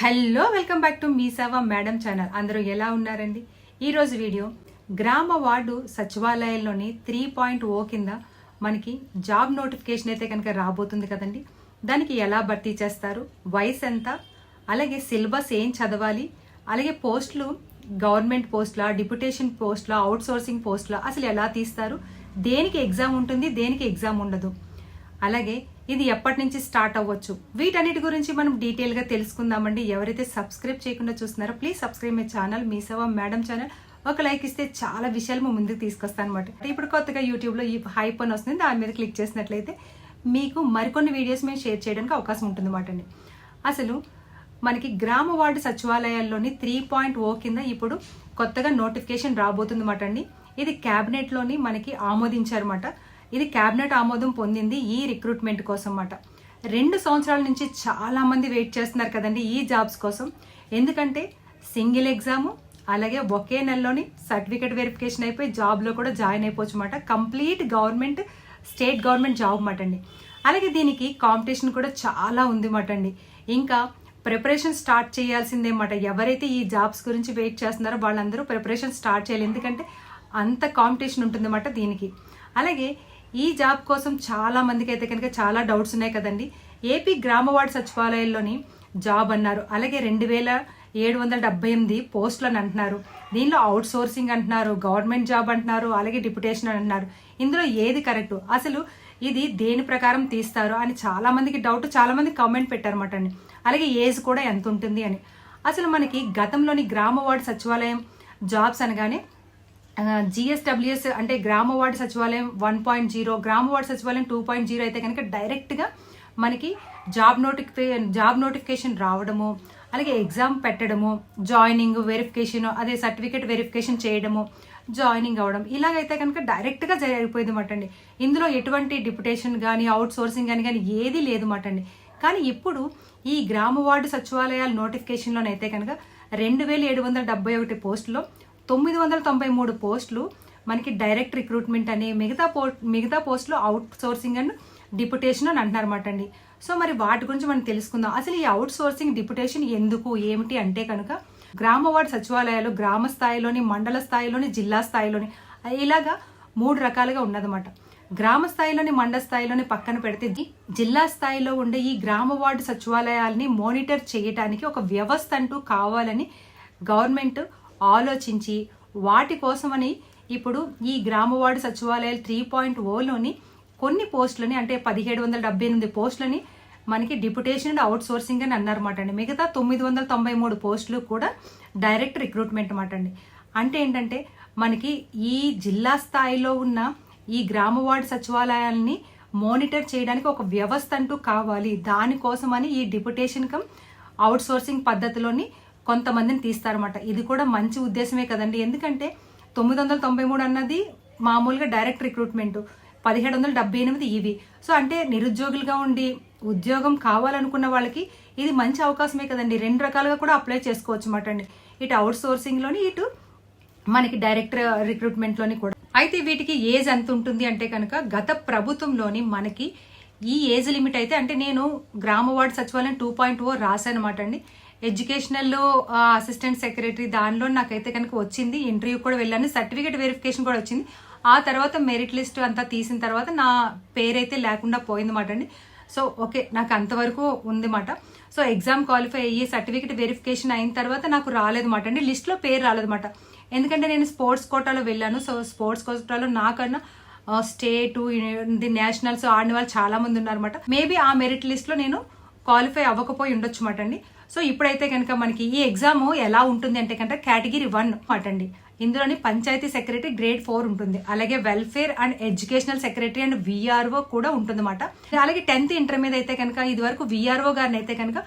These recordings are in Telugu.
హలో వెల్కమ్ బ్యాక్ టు మీ సేవ మేడం ఛానల్. అందరూ ఎలా ఉన్నారండి? ఈరోజు వీడియో గ్రామ వార్డు సచివాలయంలోని త్రీ పాయింట్ ఓ కింద మనకి జాబ్ నోటిఫికేషన్ అయితే కనుక రాబోతుంది కదండి. దానికి ఎలా భర్తీ చేస్తారు? వయసు ఎంత? అలాగే సిలబస్ ఏం చదవాలి? అలాగే పోస్టులు గవర్నమెంట్ పోస్టులా డిప్యుటేషన్ పోస్టులా అవుట్ సోర్సింగ్ పోస్టులా అసలు ఎలా తీస్తారు? దేనికి ఎగ్జామ్ ఉంటుంది? దేనికి ఎగ్జామ్ ఉండదు? అలాగే ఇది ఎప్పటి నుంచి స్టార్ట్ అవ్వచ్చు? వీటన్నిటి గురించి మనం డీటెయిల్గా తెలుసుకుందామండి. ఎవరైతే సబ్స్క్రైబ్ చేయకుండా చూస్తున్నారో please subscribe my channel Mee Seva madam channel. ఒక లైక్ ఇస్తే చాలా విషయాలు ముందుకు తీసుకొస్తాను అనమాట ఇప్పుడు కొత్తగా యూట్యూబ్లో ఈ హైప్ అని వస్తుంది దాని మీద క్లిక్ చేసినట్లయితే మీకు మరికొన్ని వీడియోస్ మేము షేర్ చేయడానికి అవకాశం ఉంటుంది అండి. అసలు మనకి గ్రామ వార్డు సచివాలయాల్లోని త్రీ పాయింట్ ఓ కింద ఇప్పుడు కొత్తగా నోటిఫికేషన్ రాబోతుంది అండి. ఇది క్యాబినెట్లోని మనకి ఆమోదించారన్నమాట. ఇది క్యాబినెట్ ఆమోదం పొందింది ఈ రిక్రూట్మెంట్ కోసం అన్నమాట రెండు సంవత్సరాల నుంచి చాలా మంది వెయిట్ చేస్తున్నారు కదండి ఈ జాబ్స్ కోసం. ఎందుకంటే సింగిల్ ఎగ్జామ్ అలాగే ఒకే నెలలోని సర్టిఫికేట్ వెరిఫికేషన్ అయిపోయి జాబ్లో కూడా జాయిన్ అయిపోవచ్చు అన్నమాట complete government state government job మాట అండి. అలాగే దీనికి కాంపిటీషన్ కూడా చాలా ఉంది మాట అండి. ఇంకా ప్రిపరేషన్ స్టార్ట్ చేయాల్సిందేమాట ఎవరైతే ఈ జాబ్స్ గురించి వెయిట్ చేస్తున్నారో వాళ్ళందరూ ప్రిపరేషన్ స్టార్ట్ చేయాలి. ఎందుకంటే అంత కాంపిటీషన్ ఉంటుందన్నమాట దీనికి. అలాగే ఈ జాబ్ కోసం చాలా మందికి అయితే కనుక చాలా డౌట్స్ ఉన్నాయి కదండి. ఏపీ గ్రామవార్డు సచివాలయంలోని జాబ్ అన్నారు. అలాగే రెండు వేల ఏడు వందల డెబ్బై ఎనిమిది పోస్టులు అని అంటున్నారు. దీనిలో అవుట్ సోర్సింగ్ అంటున్నారు గవర్నమెంట్ జాబ్ అంటున్నారు అలాగే డిప్యుటేషన్ అని అంటున్నారు. ఇందులో ఏది కరెక్ట్? అసలు ఇది దేని ప్రకారం తీస్తారు అని చాలా మందికి డౌట్ చాలా మంది కామెంట్ పెట్టారన్నమాట అండి. అలాగే ఏజ్ కూడా ఎంత ఉంటుంది అని. అసలు మనకి గతంలోని గ్రామ వార్డు సచివాలయం జాబ్స్ అనగానే జిఎస్డబ్ల్యూఎస్ అంటే గ్రామ వార్డు సచివాలయం వన్ పాయింట్ జీరో గ్రామ వార్డు సచివాలయం టూ పాయింట్ జీరో అయితే కనుక డైరెక్ట్గా మనకి జాబ్ నోటిఫికే జాబ్ నోటిఫికేషన్ రావడము అలాగే ఎగ్జామ్ పెట్టడము జాయినింగ్ వెరిఫికేషన్ అదే సర్టిఫికేట్ వెరిఫికేషన్ చేయడము జాయినింగ్ అవ్వడం ఇలాగైతే కనుక డైరెక్ట్గా జరిగిపోయింది మాట అండి. ఇందులో ఎటువంటి డిప్యుటేషన్ కానీ అవుట్ సోర్సింగ్ కానీ కానీ ఏది లేదు మాట అండి. కానీ ఇప్పుడు ఈ గ్రామ వార్డు సచివాలయాల నోటిఫికేషన్లోనైతే కనుక రెండు వేల ఏడు వందల డెబ్బై ఒకటి పోస్టులో తొమ్మిది వందల తొంభై మూడు పోస్టులు మనకి డైరెక్ట్ రిక్రూట్మెంట్ అని మిగతా పో మిగతా పోస్టులు అవుట్ సోర్సింగ్ అండ్ డిప్యుటేషన్ అని అంటున్నారన్నమాట అండి. సో మరి వాటి గురించి మనం తెలుసుకుందాం. అసలు ఈ అవుట్ సోర్సింగ్ డిప్యుటేషన్ ఎందుకు ఏమిటి అంటే కనుక గ్రామ వార్డు సచివాలయాలు గ్రామ స్థాయిలోని మండల స్థాయిలోని జిల్లా స్థాయిలోని ఇలాగా మూడు రకాలుగా ఉన్నదన్నమాట. గ్రామ స్థాయిలోని మండల స్థాయిలోని పక్కన పెడితే జిల్లా స్థాయిలో ఉండే ఈ గ్రామ వార్డు సచివాలయాల్ని మానిటర్ చేయటానికి ఒక వ్యవస్థ అంటూ కావాలని గవర్నమెంట్ ఆలోచించి వాటి కోసమని ఇప్పుడు ఈ గ్రామవార్డు సచివాలయాలు త్రీ పాయింట్ ఓలోని కొన్ని పోస్టులని అంటే పదిహేడు వందల డెబ్బై ఎనిమిది పోస్టులని మనకి డిప్యుటేషన్ అండ్ అవుట్ సోర్సింగ్ అని అన్నారన్నమాట అండి. మిగతా తొమ్మిది వందల తొంభై మూడు పోస్టులు కూడా డైరెక్ట్ రిక్రూట్మెంట్ అన్నమాట అండి. అంటే ఏంటంటే మనకి ఈ జిల్లా స్థాయిలో ఉన్న ఈ గ్రామ వార్డు సచివాలయాల్ని మానిటర్ చేయడానికి ఒక వ్యవస్థ అంటూ కావాలి. దానికోసమని ఈ డిప్యుటేషన్ కమ్ అవుట్ సోర్సింగ్ పద్ధతిలోని కొంతమందిని తీస్తారన్నమాట. ఇది కూడా మంచి ఉద్దేశమే కదండి. ఎందుకంటే తొమ్మిది వందల తొంభై మూడు అన్నది మామూలుగా డైరెక్ట్ రిక్రూట్మెంట్. పదిహేడు వందల డెబ్బై ఎనిమిది ఇవి. సో అంటే నిరుద్యోగులుగా ఉండి ఉద్యోగం కావాలనుకున్న వాళ్ళకి ఇది మంచి అవకాశమే కదండి. రెండు రకాలుగా కూడా అప్లై చేసుకోవచ్చు అన్నమాట అండి. ఇటు అవుట్ సోర్సింగ్లోని ఇటు మనకి డైరెక్ట్ రిక్రూట్మెంట్లోని కూడా. అయితే వీటికి ఏజ్ ఎంత ఉంటుంది అంటే కనుక గత ప్రభుత్వంలోని మనకి ఈ ఏజ్ లిమిట్ అయితే అంటే నేను గ్రామ వార్డు సచివాలయం టూ పాయింట్ ఓ రాశానమాట అండి. ఎడ్యుకేషనల్లో అసిస్టెంట్ సెక్రటరీ దానిలో నాకైతే కనుక వచ్చింది. ఇంటర్వ్యూ కూడా వెళ్ళాను. సర్టిఫికేట్ వెరిఫికేషన్ కూడా వచ్చింది. ఆ తర్వాత మెరిట్ లిస్ట్ అంతా తీసిన తర్వాత నా పేరైతే లేకుండా పోయిందన్నమాట అండి. సో ఓకే నాకు అంతవరకు ఉందన్నమాట. సో ఎగ్జామ్ క్వాలిఫై అయ్యి సర్టిఫికేట్ వెరిఫికేషన్ అయిన తర్వాత నాకు రాలేదన్నమాట అండి. లిస్ట్లో పేరు రాలేదన్నమాట. ఎందుకంటే నేను స్పోర్ట్స్ కోటాలో వెళ్ళాను. సో స్పోర్ట్స్ కోటాలో నాకన్నా స్టేట్ ది నేషనల్స్ ఆడిన వాళ్ళు చాలా మంది ఉన్నారన్నమాట. మేబీ ఆ మెరిట్ లిస్ట్లో నేను క్వాలిఫై అవ్వకపోయి ఉండొచ్చు మాట అండి. సో ఇప్పుడైతే కనుక మనకి ఈ ఎగ్జామ్ ఎలా ఉంటుంది అంటే కనుక కేటగిరీ వన్ మాట అండి. ఇందులోని పంచాయతీ సెక్రటరీ గ్రేడ్ ఫోర్ ఉంటుంది. అలాగే welfare and educational secretary and VRO కూడా ఉంటుందన్నమాట. అలాగే టెన్త్ ఇంటర్ మీద అయితే కనుక ఇది వరకు విఆర్ఓ గారిని అయితే కనుక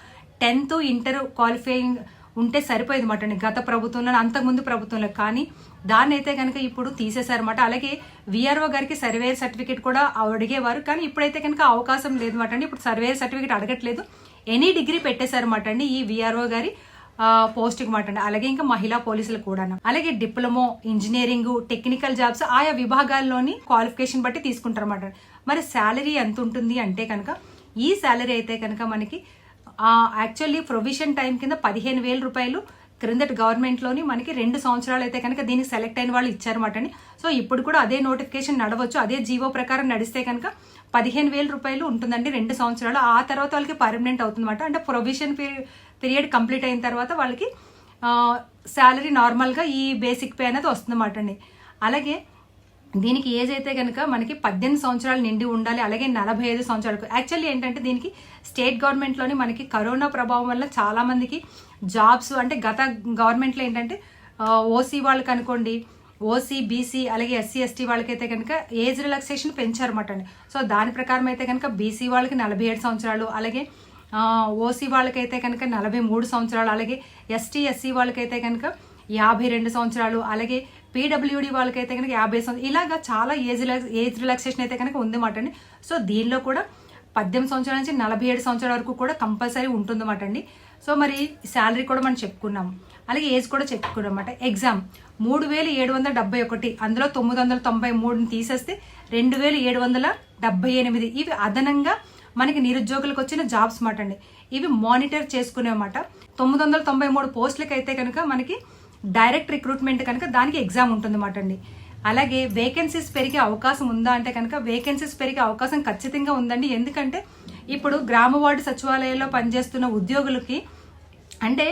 టెన్త్ ఇంటర్ క్వాలిఫైయింగ్ ఉంటే సరిపోయేది మాట. అండి గత ప్రభుత్వంలో అంతకుముందు ప్రభుత్వంలో కానీ దాన్ని అయితే కనుక ఇప్పుడు తీసేశారన్నమాట అలాగే విఆర్ఓ గారికి సర్వేయర్ సర్టిఫికేట్ కూడా అడిగేవారు. కానీ ఇప్పుడైతే కనుక అవకాశం లేదు మాట అండి. ఇప్పుడు సర్వేయర్ సర్టిఫికేట్ అడగట్లేదు. ఎనీ డిగ్రీ పెట్టేశారన్నమాట అండి ఈ విఆర్ఓ గారి పోస్ట్కి మాట అండి. అలాగే ఇంకా మహిళా పోలీసులు కూడా. అలాగే డిప్లొమో ఇంజనీరింగ్ టెక్నికల్ జాబ్స్ ఆయా విభాగాల్లోని క్వాలిఫికేషన్ బట్టి తీసుకుంటారు తీసుకుంటారన్నమాట మరి శాలరీ ఎంత ఉంటుంది అంటే కనుక ఈ శాలరీ అయితే కనుక మనకి యాక్చువల్లీ ప్రొవిషన్ టైం కింద పదిహేను వేల రూపాయలు క్రిందటి గవర్నమెంట్లోని మనకి రెండు సంవత్సరాలు అయితే కనుక దీనికి సెలెక్ట్ అయిన వాళ్ళు ఇచ్చారన్నమాట అండి సో ఇప్పుడు కూడా అదే నోటిఫికేషన్ నడవచ్చు. అదే జీవో ప్రకారం నడిస్తే కనుక పదిహేను వేల రూపాయలు ఉంటుందండి రెండు సంవత్సరాలు. ఆ తర్వాత వాళ్ళకి పర్మనెంట్ అవుతుందన్నమాట. అంటే ప్రొవిషన్ పీరియడ్ కంప్లీట్ అయిన తర్వాత వాళ్ళకి శాలరీ నార్మల్గా ఈ బేసిక్ పే అనేది వస్తుందన్నమాట అండి అలాగే దీనికి ఏజ్ అయితే కనుక మనకి పద్దెనిమిది సంవత్సరాలు నిండి ఉండాలి అలాగే నలభై ఐదు సంవత్సరాలకు. యాక్చువల్లీ ఏంటంటే దీనికి స్టేట్ గవర్నమెంట్లోని మనకి కరోనా ప్రభావం వల్ల చాలా మందికి జాబ్స్ అంటే గత గవర్నమెంట్లో ఏంటంటే ఓసీ వాళ్ళకి అనుకోండి ఓసీ బీసీ అలాగే ఎస్సీ ఎస్టీ వాళ్ళకైతే కనుక ఏజ్ రిలాక్సేషన్ పెంచారన్నమాట అండి. సో దాని ప్రకారం అయితే కనుక బీసీ వాళ్ళకి నలభై ఏడు సంవత్సరాలు అలాగే ఓసీ వాళ్ళకైతే కనుక నలభై మూడు సంవత్సరాలు అలాగే ఎస్టీ ఎస్సీ వాళ్ళకైతే కనుక యాభై రెండు సంవత్సరాలు అలాగే పీడబ్ల్యూడి వాళ్ళకైతే కనుక యాభై సంవత్సరాలు ఇలాగా చాలా ఏజ్ ఏజ్ రిలాక్సేషన్ అయితే కనుక ఉందన్నమాట అండి సో దీనిలో కూడా పద్దెనిమిది సంవత్సరాల నుంచి నలభై ఏడు సంవత్సరాల వరకు కూడా కంపల్సరీ ఉంటుందన్నమాట అండి సో మరి శాలరీ కూడా మనం చెప్పుకున్నాం. అలాగే ఏజ్ కూడా చెప్పుకున్నాం అన్నమాట ఎగ్జామ్ మూడు వేల ఏడు వందల డెబ్బై ఒకటి అందులో తొమ్మిది వందల తొంభై మూడుని తీసేస్తే రెండు వేల ఏడు వందల డెబ్బై ఎనిమిది. ఇవి అదనంగా మనకి నిరుద్యోగులకు వచ్చిన జాబ్స్ మాట అండి ఇవి మానిటర్ చేసుకునేమాట తొమ్మిది వందల తొంభై మూడు పోస్టులకి అయితే కనుక మనకి డైరెక్ట్ రిక్రూట్మెంట్ కనుక దానికి ఎగ్జామ్ ఉంటుందన్నమాట అండి. అలాగే వేకెన్సీస్ పెరిగే అవకాశం ఉందా అంటే కనుక వేకెన్సీస్ పెరిగే అవకాశం ఖచ్చితంగా ఉందండి. ఎందుకంటే ఇప్పుడు గ్రామ వార్డు సచివాలయంలో పనిచేస్తున్న ఉద్యోగులకి అంటే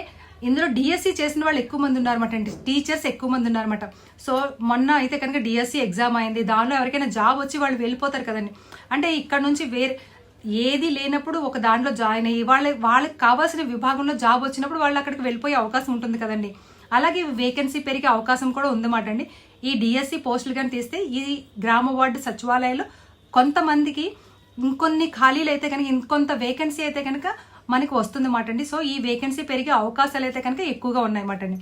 ఇందులో డిఎస్సి చేసిన వాళ్ళు ఎక్కువ మంది ఉన్నారన్నమాట అండి. టీచర్స్ ఎక్కువ మంది ఉన్నారన్నమాట. సో మొన్న అయితే కనుక డిఎస్సి ఎగ్జామ్ అయింది. దానిలో ఎవరికైనా జాబ్ వచ్చి వాళ్ళు వెళ్ళిపోతారు కదండి. అంటే ఇక్కడ నుంచి వేరే ఏది లేనప్పుడు ఒక దాంట్లో జాయిన్ అయ్యి వాళ్ళ వాళ్ళకి కావాల్సిన విభాగంలో జాబ్ వచ్చినప్పుడు వాళ్ళు అక్కడికి వెళ్ళిపోయే అవకాశం ఉంటుంది కదండి. అలాగే వేకెన్సీ పెరిగే అవకాశం కూడా ఉందన్నమాట అండి. ఈ డిఎస్సి పోస్టులు కానీ తీస్తే ఈ గ్రామ వార్డు సచివాలయాలు కొంతమందికి ఇంకొన్ని ఖాళీలు అయితే కనుక ఇంకొంత వేకెన్సీ అయితే కనుక మనకి వస్తుందన్నమాట అండి. సో ఈ వేకెన్సీ పెరిగే అవకాశాలు అయితే కనుక ఎక్కువగా ఉన్నాయన్నమాట అండి.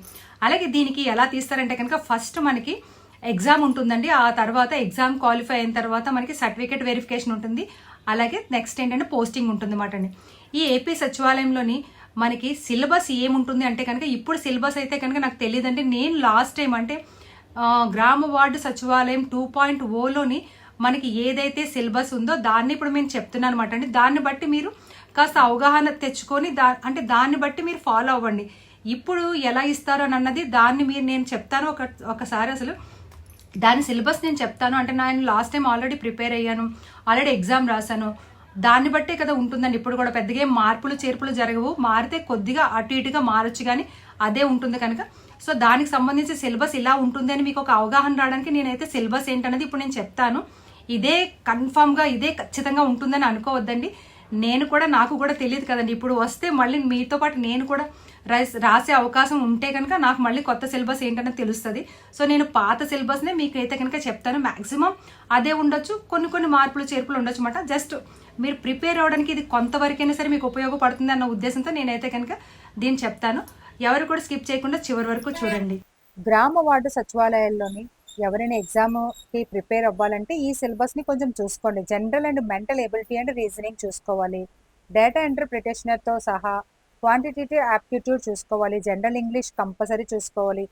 అలాగే దీనికి ఎలా తీస్తారంటే కనుక ఫస్ట్ మనకి ఎగ్జామ్ ఉంటుందండి. ఆ తర్వాత ఎగ్జామ్ క్వాలిఫై అయిన తర్వాత మనకి సర్టిఫికేట్ వెరిఫికేషన్ ఉంటుంది. అలాగే నెక్స్ట్ ఏంటంటే పోస్టింగ్ ఉంటుంది అన్నమాట అండి. ఈ ఏపీ సచివాలయంలోని మనకి సిలబస్ ఏముంటుంది అంటే కనుక ఇప్పుడు సిలబస్ అయితే కనుక నాకు తెలియదండి. నేను లాస్ట్ టైం అంటే గ్రామ వార్డు సచివాలయం టూ పాయింట్ ఓలోని మనకి ఏదైతే సిలబస్ ఉందో దాన్ని ఇప్పుడు నేను చెప్తున్నాను అనమాట అండి. దాన్ని బట్టి మీరు కాస్త అవగాహన తెచ్చుకొని దా అంటే దాన్ని బట్టి మీరు ఫాలో అవ్వండి. ఇప్పుడు ఎలా ఇస్తారు అని అన్నది దాన్ని మీరు నేను చెప్తాను ఒక ఒకసారి అసలు. దాని సిలబస్ నేను చెప్తాను. అంటే నేను లాస్ట్ టైం ఆల్రెడీ ప్రిపేర్ అయ్యాను. ఆల్రెడీ ఎగ్జామ్ రాశాను. దాన్ని బట్టే కదా ఉంటుందండి ఇప్పుడు కూడా పెద్దగా ఏం మార్పులు చేర్పులు జరగవు. మారితే కొద్దిగా అటు ఇటుగా మారచ్చు కానీ అదే ఉంటుంది కనుక. సో దానికి సంబంధించి సిలబస్ ఇలా ఉంటుంది అని మీకు ఒక అవగాహన రావడానికి నేనైతే సిలబస్ ఏంటనేది ఇప్పుడు నేను చెప్తాను. ఇదే కన్ఫామ్గా ఇదే ఖచ్చితంగా ఉంటుందని అనుకోవద్దండి. నేను కూడా నాకు కూడా తెలియదు కదండి. ఇప్పుడు వస్తే మళ్ళీ మీతో పాటు నేను కూడా రైస్ రాసే అవకాశం ఉంటే కనుక నాకు మళ్ళీ కొత్త సిలబస్ ఏంటనేది తెలుస్తుంది. సో నేను పాత సిలబస్నే మీకైతే కనుక చెప్తాను. మ్యాక్సిమం అదే ఉండొచ్చు. కొన్ని కొన్ని మార్పులు చేర్పులు ఉండొచ్చు అనమాట జస్ట్ మీరు ప్రిపేర్ అవ్వడానికి ఇది కొంతవరకైనా సరే మీకు ఉపయోగపడుతుంది అన్న ఉద్దేశంతో నేనైతే కనుక దీన్ని చెప్తాను. ఎవరు కూడా స్కిప్ చేయకుండా చివరి వరకు చూడండి. గ్రామ వార్డు సచివాలయాల్లోని ఎవరైనా ఎగ్జామ్కి ప్రిపేర్ అవ్వాలంటే ఈ సిలబస్ని కొంచెం చూసుకోండి. General and mental ability and reasoning చూసుకోవాలి. డేటా ఎంటర్ప్రిటేషనర్తో సహా క్వాంటిటేటివ్ యాప్టిట్యూడ్ చూసుకోవాలి జనరల్ ఇంగ్లీష్ కంపల్సరీ చూసుకోవాలి.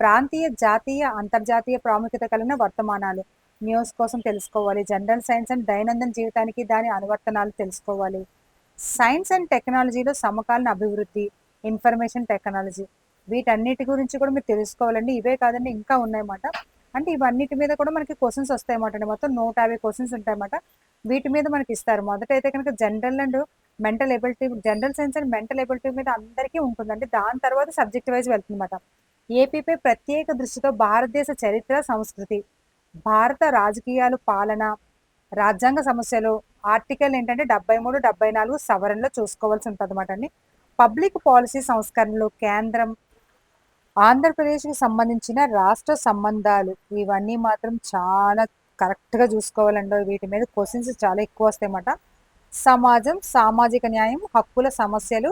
ప్రాంతీయ జాతీయ అంతర్జాతీయ ప్రాముఖ్యత కలిగిన వర్తమానాలు న్యూస్ కోసం తెలుసుకోవాలి. జనరల్ సైన్స్ అండ్ దైనందిన జీవితానికి దాని అనువర్తనాలు తెలుసుకోవాలి. సైన్స్ అండ్ టెక్నాలజీలో సమకాలీన అభివృద్ధి ఇన్ఫర్మేషన్ టెక్నాలజీ వీటన్నిటి గురించి కూడా మీరు తెలుసుకోవాలండి. ఇవే కాదండి ఇంకా ఉన్నాయన్నమాట. అంటే ఇవన్నిటి మీద కూడా మనకి క్వశ్చన్స్ వస్తాయన్నమాట అండి. మొత్తం నూట యాభై క్వశ్చన్స్ ఉంటాయన్నమాట. వీటి మీద మనకి ఇస్తారు. మొదట అయితే కనుక general and mental ability general science and mental ability మీద అందరికీ ఉంటుందండి. దాని తర్వాత సబ్జెక్ట్ వైజ్ వెళ్తుందన్నమాట. ఏపీపై ప్రత్యేక దృష్టితో భారతదేశ చరిత్ర సంస్కృతి భారత రాజకీయాలు పాలన రాజ్యాంగ సమస్యలు ఆర్టికల్ ఏంటంటే డెబ్బై మూడు డెబ్బై నాలుగు సవరణలో చూసుకోవాల్సి ఉంటుంది అనమాట అండి. పబ్లిక్ పాలసీ సంస్కరణలు కేంద్రం ఆంధ్రప్రదేశ్కి సంబంధించిన రాష్ట్ర సంబంధాలు ఇవన్నీ మాత్రం చాలా కరెక్ట్గా చూసుకోవాలండి. వీటి మీద క్వశ్చన్స్ చాలా ఎక్కువ వస్తాయన్నమాట. సమాజం సామాజిక న్యాయం హక్కుల సమస్యలు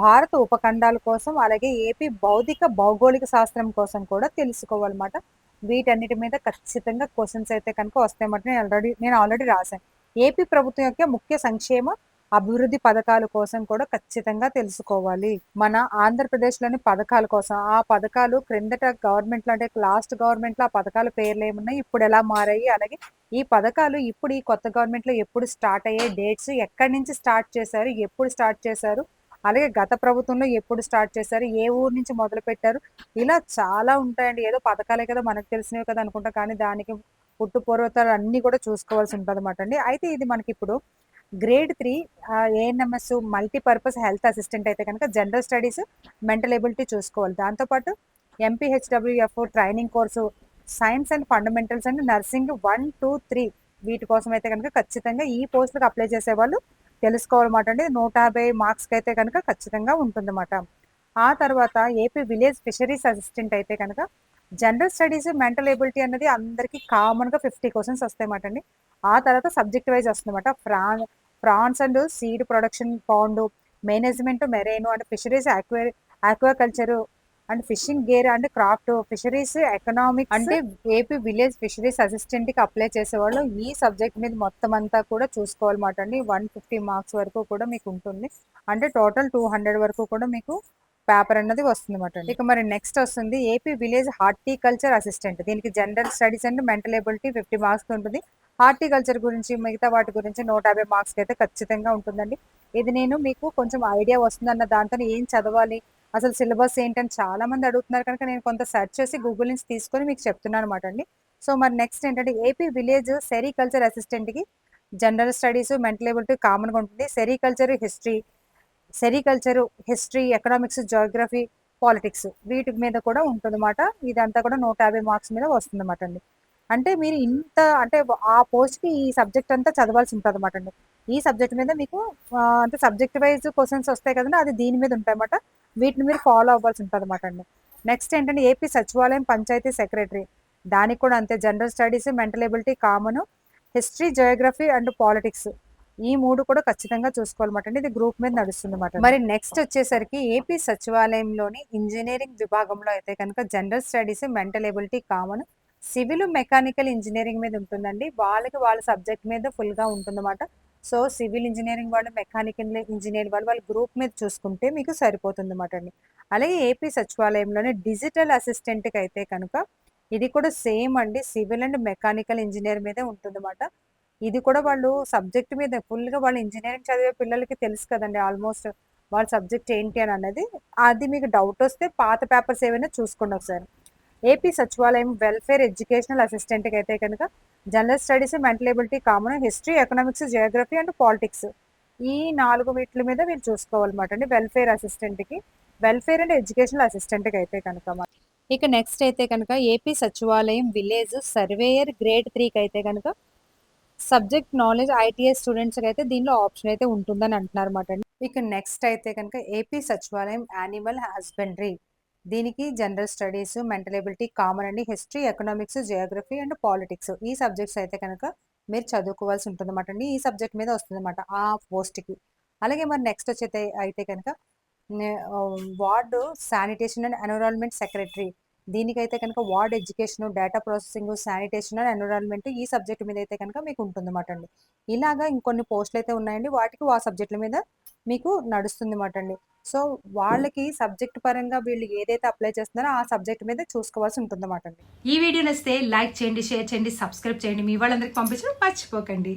భారత ఉపఖండాల కోసం అలాగే ఏపీ భౌతిక భౌగోళిక శాస్త్రం కోసం కూడా తెలుసుకోవాలన్నమాట. వీటన్నిటి మీద ఖచ్చితంగా క్వశ్చన్స్ అయితే కనుక వస్తాయన్నమాట నేను ఆల్రెడీ నేను ఆల్రెడీ రాశాను. ఏపీ ప్రభుత్వం యొక్క ముఖ్య సంక్షేమ అభివృద్ధి పథకాల కోసం కూడా ఖచ్చితంగా తెలుసుకోవాలి. మన ఆంధ్రప్రదేశ్లోని పథకాల కోసం. ఆ పథకాలు క్రిందట గవర్నమెంట్లో అంటే లాస్ట్ గవర్నమెంట్లో ఆ పథకాల పేర్లు ఏమున్నాయి? ఇప్పుడు ఎలా మారాయి? అలాగే ఈ పథకాలు ఇప్పుడు ఈ కొత్త గవర్నమెంట్లో ఎప్పుడు స్టార్ట్ అయ్యే డేట్స్ ఎక్కడి నుంచి స్టార్ట్ చేశారు? ఎప్పుడు స్టార్ట్ చేశారు? అలాగే గత ప్రభుత్వంలో ఎప్పుడు స్టార్ట్ చేశారు? ఏ ఊరు నుంచి మొదలు పెట్టారు? ఇలా చాలా ఉంటాయండి. ఏదో పథకాలే కదా మనకు తెలిసినవి కదా అనుకుంటా. కానీ దానికి పుట్టు పూర్వతాలు అన్ని కూడా చూసుకోవాల్సి ఉంటుంది అనమాట అండి. అయితే ఇది మనకి ఇప్పుడు grade three ANMs multipurpose health assistant అయితే కనుక జనరల్ స్టడీస్ మెంటల్ ఎబిలిటీ చూసుకోవాలి. దాంతోపాటు MPHWF training course science and fundamentals and nursing one two three వీటి కోసం అయితే కనుక ఖచ్చితంగా ఈ పోస్టులకు అప్లై చేసే వాళ్ళు తెలుసుకోవాలన్నమాట అండి. నూట యాభై మార్క్స్కి అయితే కనుక ఖచ్చితంగా ఉంటుందన్నమాట. ఆ తర్వాత ఏపీ విలేజ్ ఫిషరీస్ అసిస్టెంట్ అయితే కనుక జనరల్ స్టడీస్ మెంటల్ ఎబిలిటీ అనేది అందరికీ కామన్గా ఫిఫ్టీ క్వశ్చన్స్ వస్తాయన్నమాట అండి. ఆ తర్వాత సబ్జెక్ట్ వైజ్ వస్తుందన్నమాట. Prawn prawns and seed production pond management marine and fisheries aqua aquaculture and fishing gear and craft fisheries economic అంటే ఏపీ విలేజ్ ఫిషరీస్ అసిస్టెంట్కి అప్లై చేసేవాళ్ళు ఈ సబ్జెక్ట్ మీద మొత్తం అంతా కూడా చూసుకోవాలన్నమాట అండి. వన్ ఫిఫ్టీ మార్క్స్ వరకు కూడా మీకు ఉంటుంది. అంటే టోటల్ టూ హండ్రెడ్ వరకు కూడా మీకు పేపర్ అన్నది వస్తుంది అనమాట ఇక మరి నెక్స్ట్ వస్తుంది ఏపీ విలేజ్ హార్టికల్చర్ అసిస్టెంట్. దీనికి general studies and mental ability fifty marks ఉంటుంది. హార్టికల్చర్ గురించి మిగతా వాటి గురించి నూట యాభై మార్క్స్ అయితే ఖచ్చితంగా ఉంటుందండి. ఇది నేను మీకు కొంచెం ఐడియా వస్తుందన్న దాంతో ఏం చదవాలి అసలు సిలబస్ ఏంటని చాలా మంది అడుగుతున్నారు. కనుక నేను కొంత సెర్చ్ చేసి గూగుల్ నుంచి తీసుకొని మీకు చెప్తున్నాను అనమాట అండి. సో మరి నెక్స్ట్ ఏంటంటే ఏపీ విలేజ్ సెరికల్చర్ అసిస్టెంట్కి జనరల్ స్టడీస్ మెంటల్ ఎబిలిటీ కామన్గా ఉంటుంది. Sericulture history sericulture history economics geography politics వీటి మీద కూడా ఉంటుందన్నమాట. ఇదంతా కూడా నూట యాభై మార్క్స్ మీద వస్తుందన్నమాట అండి. అంటే మీరు ఇంత అంటే ఆ పోస్ట్కి ఈ సబ్జెక్ట్ అంతా చదవాల్సి ఉంటుంది అనమాట అండి. ఈ సబ్జెక్ట్ మీద మీకు అంటే సబ్జెక్ట్ వైజ్ క్వశ్చన్స్ వస్తాయి కదండి అది దీని మీద ఉంటాయి అన్నమాట వీటిని మీరు ఫాలో అవ్వాల్సి ఉంటుంది అనమాట అండి. నెక్స్ట్ ఏంటంటే ఏపీ సచివాలయం పంచాయతీ సెక్రటరీ. దానికి కూడా అంతే general studies mental ability common history geography and politics. ఈ మూడు కూడా ఖచ్చితంగా చూసుకోవాలన్నమాట. అండి ఇది గ్రూప్ మీద నడుస్తుంది అనమాట మరి నెక్స్ట్ వచ్చేసరికి ఏపీ సచివాలయంలోని ఇంజనీరింగ్ విభాగంలో అయితే కనుక general studies mental ability common civil mechanical engineering మీద ఉంటుందండి. వాళ్ళకి వాళ్ళ సబ్జెక్ట్ మీద full గా ఉంటుందన్నమాట. సో సివిల్ ఇంజనీరింగ్ వాళ్ళు మెకానికల్ ఇంజనీరింగ్ వాళ్ళు వాళ్ళ గ్రూప్ మీద చూసుకుంటే మీకు సరిపోతుంది అనమాట అండి. అలాగే ఏపీ సచివాలయంలోనే డిజిటల్ అసిస్టెంట్కి అయితే కనుక ఇది కూడా సేమ్ అండి. సివిల్ అండ్ మెకానికల్ ఇంజనీర్ మీదే ఉంటుందన్నమాట. ఇది కూడా వాళ్ళు సబ్జెక్ట్ మీద ఫుల్గా వాళ్ళు ఇంజనీరింగ్ చదివే పిల్లలకి తెలుసు కదండి ఆల్మోస్ట్ వాళ్ళ సబ్జెక్ట్ ఏంటి అని అన్నది. అది మీకు డౌట్ వస్తే పాత పేపర్స్ ఏమైనా చూసుకోండి ఒకసారి. ఏపీ సచివాలయం వెల్ఫేర్ ఎడ్యుకేషనల్ అసిస్టెంట్కి అయితే కనుక general studies mental ability common history economics geography and politics ఈ నాలుగు వీటి మీద మీరు చూసుకోవాలన్నమాట అండి వెల్ఫేర్ అసిస్టెంట్కి. వెల్ఫేర్ అండ్ ఎడ్యుకేషనల్ అసిస్టెంట్కి అయితే కనుక ఇక నెక్స్ట్ అయితే కనుక ఏపీ సచివాలయం విలేజ్ సర్వేయర్ గ్రేడ్ త్రీకి అయితే కనుక సబ్జెక్ట్ నాలెడ్జ్ ఐటీఐ స్టూడెంట్స్కి అయితే దీనిలో ఆప్షన్ అయితే ఉంటుందని అంటున్నారు అనమాట అండి. ఇక నెక్స్ట్ అయితే కనుక ఏపీ సచివాలయం యానిమల్ హస్బెండరీ. దీనికి general studies mental ability common అండి history economics geography and politics ఈ సబ్జెక్ట్స్ అయితే కనుక మీరు చదువుకోవాల్సి ఉంటుంది అన్నమాట అండి. ఈ సబ్జెక్ట్ మీద వస్తుంది అన్నమాట ఆ పోస్ట్కి అలాగే మరి నెక్స్ట్ వచ్చేది అయితే కనుక ward sanitation and environment secretary. దీనికైతే కనుక ward education data processing sanitation and environment ఈ సబ్జెక్ట్ మీద అయితే కనుక మీకు ఉంటుందన్నమాట అండి. ఇలాగా ఇంకొన్ని పోస్టులు అయితే ఉన్నాయండి. వాటికి ఆ సబ్జెక్టుల మీద మీకు నడుస్తుంది అనమాట అండి. సో వాళ్ళకి సబ్జెక్ట్ పరంగా వీళ్ళు ఏదైతే అప్లై చేస్తున్నారో ఆ సబ్జెక్ట్ మీద చూసుకోవాల్సి ఉంటుందన్నమాట అండి. ఈ వీడియో నచ్చితే లైక్ చేయండి షేర్ చేయండి సబ్స్క్రైబ్ చేయండి. మీ వాళ్ళందరికీ పంపించడం మర్చిపోకండి.